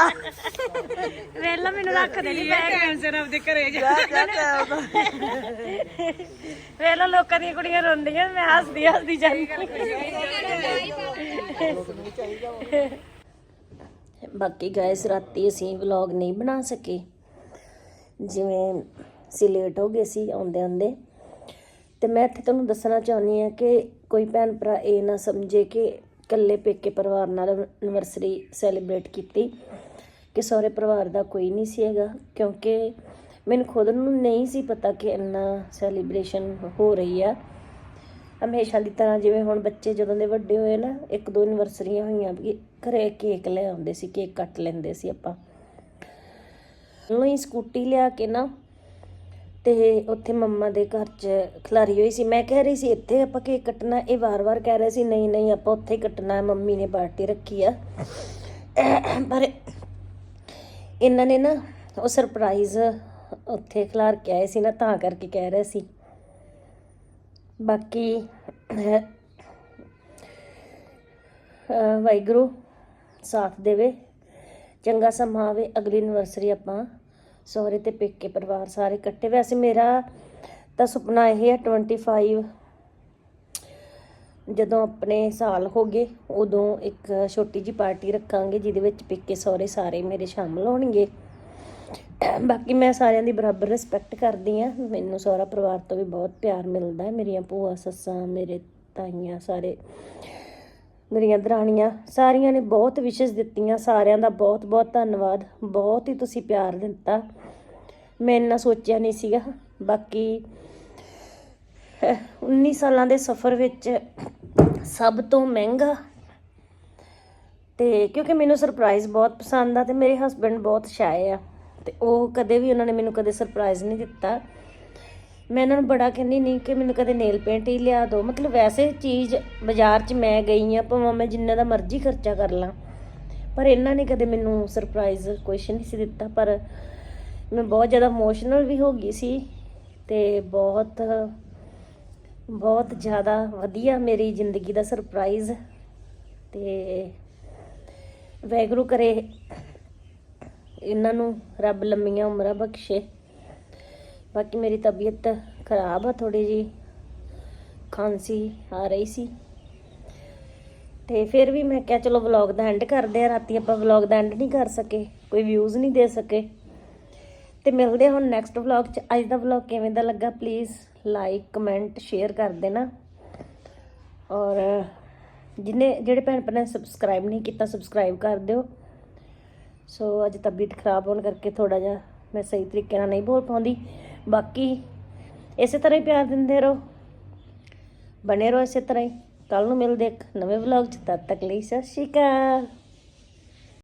ਵੇਲਾ ਮੈਨੂੰ ਰੱਖ ਦੇ ਨਹੀਂ ਬੈਗ ਟਾਈਮ ਸਿਰ ਆਪਦੇ ਘਰੇ ਜਾ। ਜਾ ਟਾਈਮ ਵੇਲਾ ਲੋਕਾਂ ਦੀਆਂ ਕੁੜੀਆਂ ਰੋਂਦੀਆਂ ਮੈਂ ਹੱਸਦੀ ਹੱਸਦੀ ਜਾਂਦੀ। ਬਾਕੀ ਗਾਇਸ ਰਾਤੀ ਅਸੀਂ ਵਲੌਗ ਨਹੀਂ ਬਣਾ ਸਕੇ। ਜਿਵੇਂ ਅਸੀਂ ਲੇਟ ਹੋ ਗਏ ਸੀ ਆਉਂਦੇ ਆਉਂਦੇ। ਤੇ ਮੈਂ ਇੱਥੇ ਤੁਹਾਨੂੰ ਦੱਸਣਾ ਚਾਹੁੰਦੀ ਹਾਂ ਕਿ ਕੋਈ ਭੈਣ ਭਰਾ ਇਹ ਨਾ ਸਮਝੇ ਕਿ ਇਕੱਲੇ ਪੇਕੇ ਪਰਿਵਾਰ ਨਾਲ ਐਨਵਰਸਰੀ ਸੈਲੀਬ੍ਰੇਟ ਕੀਤੀ। ਕਿ ਸਹੁਰੇ ਪਰਿਵਾਰ ਦਾ ਕੋਈ ਨਹੀਂ ਸੀ ਹੈਗਾ, ਕਿਉਂਕਿ ਮੈਨੂੰ ਖੁਦ ਨੂੰ ਨਹੀਂ ਸੀ ਪਤਾ ਕਿ ਇੰਨਾ ਸੈਲੀਬ੍ਰੇਸ਼ਨ ਹੋ ਰਹੀ ਆ। ਹਮੇਸ਼ਾ ਦੀ ਤਰ੍ਹਾਂ ਜਿਵੇਂ ਹੁਣ ਬੱਚੇ ਜਦੋਂ ਦੇ ਵੱਡੇ ਹੋਏ ਨਾ, ਇੱਕ ਦੋ ਐਨਵਰਸਰੀਆਂ ਹੋਈਆਂ ਵੀ ਘਰੇ ਕੇਕ ਲੈ ਆਉਂਦੇ ਸੀ, ਕੇਕ ਕੱਟ ਲੈਂਦੇ ਸੀ ਆਪਾਂ। ਉਹਨੂੰ ਸਕੂਟੀ ਲਿਆ ਕੇ ਨਾ, ਤੇ ਉੱਥੇ ਮੰਮਾ ਦੇ ਘਰ 'ਚ ਖਲਾਰੀ ਹੋਈ ਸੀ। ਮੈਂ ਕਹਿ ਰਹੀ ਸੀ, ਇੱਥੇ ਆਪਾਂ ਕੇਕ ਕੱਟਣਾ, ਇਹ ਵਾਰ-ਵਾਰ ਕਹਿ ਰਹੇ ਸੀ, ਨਹੀਂ ਨਹੀਂ, ਆਪਾਂ ਉੱਥੇ ਹੀ ਕੱਟਣਾ, ਮੰਮੀ ਨੇ ਪਾਰਟੀ ਰੱਖੀ ਆ। ਪਰ ਇਹਨਾਂ ਨੇ ਨਾ ਉਹ ਸਰਪ੍ਰਾਈਜ਼ ਉੱਥੇ ਖਿਲਾਰ ਕੇ ਆਏ ਸੀ ਨਾ, ਤਾਂ ਕਰਕੇ ਕਹਿ ਰਿਹਾ ਸੀ। ਬਾਕੀ ਵਾਹਿਗੁਰੂ ਸਾਥ ਦੇਵੇ, ਚੰਗਾ ਸਮਾਂ ਆਵੇ, ਅਗਲੀ ਐਨਵਰਸਰੀ ਆਪਾਂ ਸਹੁਰੇ ਤੇ ਪੇਕੇ ਪਰਿਵਾਰ ਸਾਰੇ ਇਕੱਠੇ। ਵੈਸੇ ਮੇਰਾ ਤਾਂ ਸੁਪਨਾ ਇਹ ਹੈ 25 ਜਦੋਂ ਆਪਣੇ ਸਾਲ ਹੋ ਗਏ, ਉਦੋਂ ਇੱਕ ਛੋਟੀ ਜੀ ਪਾਰਟੀ ਰੱਖਾਂਗੇ, ਜਿਹਦੇ ਵਿੱਚ ਪੇਕੇ ਸਹੁਰੇ ਸਾਰੇ ਮੇਰੇ ਸ਼ਾਮਲ ਹੋਣਗੇ। ਬਾਕੀ ਮੈਂ ਸਾਰਿਆਂ ਦੀ ਬਰਾਬਰ ਰਿਸਪੈਕਟ ਕਰਦੀ ਆ ਮੈਨੂੰ ਸਹੁਰਾ ਪਰਿਵਾਰ ਤੋਂ ਵੀ ਬਹੁਤ ਪਿਆਰ ਮਿਲਦਾ ਹੈ। ਮੇਰੀਆਂ ਭੂਆ, ਸੱਸਾਂ, ਮੇਰੇ ਤਾਈਆਂ ਸਾਰੇ ਮੇਰੀਆਂ ਦਰਾਣੀਆਂ ਸਾਰੀਆਂ ਨੇ ਬਹੁਤ ਵਿਸ਼ੇਸ ਦਿੱਤੀਆਂ ਸਾਰਿਆਂ ਦਾ ਬਹੁਤ ਬਹੁਤ ਧੰਨਵਾਦ ਬਹੁਤ ਹੀ ਤੁਸੀਂ ਪਿਆਰ ਦਿੱਤਾ। ਮੈਂ ਇੰਨਾ ਸੋਚਿਆ ਨਹੀਂ ਸੀਗਾ। ਬਾਕੀ ਅਹ, 19 ਸਾਲਾਂ ਦੇ ਸਫ਼ਰ ਵਿੱਚ ਸਭ ਤੋਂ ਮਹਿੰਗਾ ਤੇ ਕਿਉਂਕਿ ਮੈਨੂੰ ਸਰਪ੍ਰਾਈਜ਼ ਬਹੁਤ ਪਸੰਦ ਆ ਤੇ ਮੇਰੇ ਹਸਬੰਡ ਬਹੁਤ ਸ਼ਾਏ ਆ ਤੇ ਉਹ ਕਦੇ ਵੀ ਉਹਨਾਂ ਨੇ ਮੈਨੂੰ ਕਦੇ ਸਰਪ੍ਰਾਈਜ਼ ਨਹੀਂ ਦਿੱਤਾ। ਮੈਂ ਇਹਨਾਂ ਨੂੰ ਬੜਾ ਕਹਿੰਦੀ ਨਹੀਂ ਕਿ ਮੈਨੂੰ ਕਦੇ ਨੇਲ ਪੇਂਟ ਹੀ ਲਿਆ ਦਿਓ ਮਤਲਬ ਵੈਸੇ ਚੀਜ਼ ਬਾਜ਼ਾਰ 'ਚ ਮੈਂ ਗਈ ਆ, ਭਾਵੇਂ ਮੈਂ ਜਿੰਨਾ ਦਾ ਮਰਜ਼ੀ ਖਰਚਾ ਕਰ ਲਾਂ। ਪਰ ਇਹਨਾਂ ਨੇ ਕਦੇ ਮੈਨੂੰ ਸਰਪ੍ਰਾਈਜ਼ ਕੁਛ ਨਹੀਂ ਸੀ ਦਿੱਤਾ। ਪਰ ਮੈਂ ਬਹੁਤ ਜ਼ਿਆਦਾ ਇਮੋਸ਼ਨਲ ਵੀ ਹੋ ਗਈ ਸੀ ਤੇ ਬਹੁਤ ਬਹੁਤ ਜ਼ਿਆਦਾ ਵਧੀਆ ਮੇਰੀ ਜ਼ਿੰਦਗੀ ਦਾ ਸਰਪ੍ਰਾਈਜ਼ ਤੇ ਵੈਗਰੂ ਕਰੇ ਇਹਨਾਂ ਨੂੰ ਰੱਬ ਲੰਮੀਆਂ ਉਮਰਾਂ ਬਖਸ਼ੇ। ਬਾਕੀ ਮੇਰੀ ਤਬੀਅਤ ਖਰਾਬ ਆ ਥੋੜੀ ਜੀ ਖਾਂਸੀ ਆ ਰਹੀ ਸੀ। ਤੇ ਫਿਰ ਵੀ ਮੈਂ ਕਿਹਾ, ਚਲੋ ਵਲੌਗ ਦਾ ਐਂਡ ਕਰਦੇ ਆ ਰਾਤੀ ਆਪਾਂ ਵਲੌਗ ਦਾ ਐਂਡ ਨਹੀਂ ਕਰ ਸਕੇ। ਕੋਈ ਵਿਊਜ਼ ਨਹੀਂ ਦੇ ਸਕੇ। ਤੇ ਮਿਲਦੇ ਹਾਂ ਹੁਣ ਨੈਕਸਟ ਵਲੌਗ 'ਚ। ਅੱਜ ਦਾ ਵਲੌਗ ਕਿਵੇਂ ਦਾ ਲੱਗਾ ਪਲੀਜ਼ ਲਾਈਕ ਕਮੈਂਟ ਸ਼ੇਅਰ ਕਰ ਦੇਣਾ। ਔਰ ਜਿਨੇ, ਜਿਹੜੇ ਭੈਣ ਭਰਾ ਨੇ ਸਬਸਕ੍ਰਾਈਬ ਨਹੀਂ ਕੀਤਾ ਸਬਸਕ੍ਰਾਈਬ ਕਰ ਦਿਓ। ਸੋ ਅੱਜ ਤਬੀਅਤ ਖਰਾਬ ਹੋਣ ਕਰਕੇ ਥੋੜਾ ਜਿਹਾ ਮੈਂ ਸਹੀ ਤਰੀਕੇ ਨਾਲ ਨਹੀਂ ਬੋਲ ਪਾਉਂਦੀ। ਬਾਕੀ ਇਸੇ ਤਰ੍ਹਾਂ ਹੀ ਪਿਆਰ ਦਿੰਦੇ ਰਹੋ। ਬਣੇ ਰਹੋ ਇਸੇ ਤਰ੍ਹਾਂ ਹੀ। ਕੱਲ ਨੂੰ ਮਿਲਦੇ ਇੱਕ ਨਵੇਂ ਵਲੌਗ 'ਚ। ਤਦ ਤੱਕ ਲਈ ਸਤਿ ਸ਼੍ਰੀ ਅਕਾਲ।